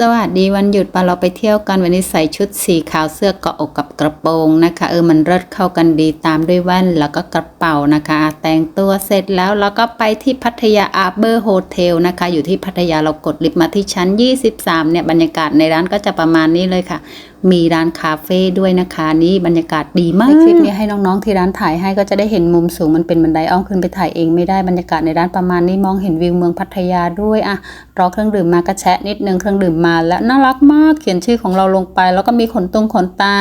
สวัสดีวันหยุดปาเราไปเที่ยวกันวันนี้ใส่ชุดสีขาวเสื้อเกาะอกกับกระโปรงนะคะ เออมันเลิศเข้ากันดีตามด้วยแว่นแล้วก็กระเป๋านะคะ แต่งตัวเสร็จแล้วเราก็ไปที่พัทยาอาร์เบอร์โฮเทลนะคะ อยู่ที่พัทยาเรากดลิฟต์มาที่ชั้น 23 เนี่ยบรรยากาศในร้านก็จะประมาณนี้เลยค่ะ มีร้านคาเฟ่ด้วยนะคะนี่บรรยากาศดีมากคลิปนี้ให้น้องๆที่ร้านถ่ายให้ก็จะได้เห็นมุมสูงมันเป็นบันไดอ้อมขึ้นไปถ่ายเองไม่ได้บรรยากาศในร้านประมาณนี้มองเห็นวิวเมืองพัทยาด้วยอะรอเครื่องดื่มมากระแชะนิดนึงเครื่องดื่มมาแล้วน่ารักมากเขียนชื่อของเราลงไป แล้วก็มีขนตรงขนตา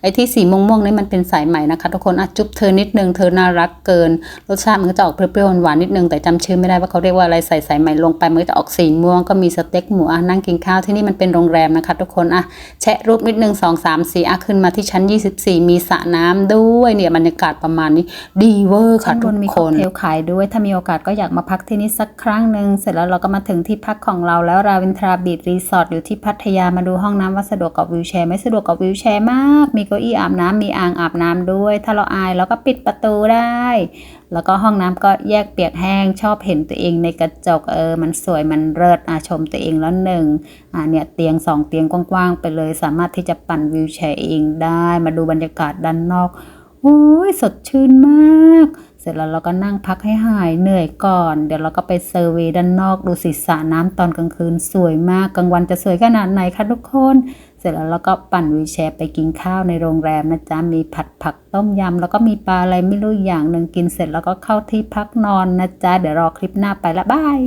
ไอ้ที่สีม่วงๆนี่มันเป็นสายใหม่นะคะทุกคนอะจุ๊บเธอนิดนึงเธอน่ารักเกิน รสชาติมันก็จะออกเปรี้ยวๆหวานๆนิดนึงแต่จำชื่อไม่ได้ว่าเขาเรียกว่าอะไรใส่สายใหม่ลงไปมันก็จะออกสีม่วงก็มีสเต็กหมูอะนั่งกินข้าวที่นี่มันเป็นโรงแรมนะคะทุกคนอะแชะรูปนิดนึงสองสามสี่อะขึ้นมาที่ชั้น 24 มีสระน้ำด้วยเนี่ยบรรยากาศประมาณนี้ดีเวอร์ค่ะทุกคนมีค็อกเทลขายด้วยถ้ามีโอกาสก็อยากมาพักที่นี่สักครั้งหนึ่งเสร็จแล้วเราก็มาถึงที่พักของเราแล้วราวินทราบีดรีสอร์ทอยู่ที่พัทยามาดูห้องน้ำว่าสะดวกกับวิวแชร์ไม่สะดวกกับวิวแชร์มาก มีเก้าอี้อาบน้ำมีอ่างอาบน้ำด้วย ถ้าเราอายเราก็ปิดประตูได้ แล้วก็ห้องน้ำก็แยกเปียกแห้งชอบเห็นตัวเองในกระจกเออ มันสวยมันเลิศอาชมตัวเองแล้วหนึ่งอ่าเนี่ยเตียงสองเตียงกว้างๆไปเลย สามารถที่จะปั่นวิวแชร์เองได้ มาดูบรรยากาศด้านนอกโอ้ยสดชื่นมาก เสร็จแล้วเราก็นั่งพักให้หายเหนื่อยก่อน เดี๋ยวเราก็ไปเซอร์เวยด้านนอกดูสิสระน้ำตอนกลางคืนสวยมากกลางวันจะสวยขนาดไหนคะทุกคน เสร็จแล้วเราก็ปั่นวีแชร์ไปกินข้าวในโรงแรมนะจ๊ะมีผัดผักต้มยำแล้วก็มีปลาอะไรไม่รู้อย่างหนึ่งกินเสร็จแล้วก็เข้าที่พักนอนนะจ๊ะเดี๋ยวรอคลิปหน้าไปละบาย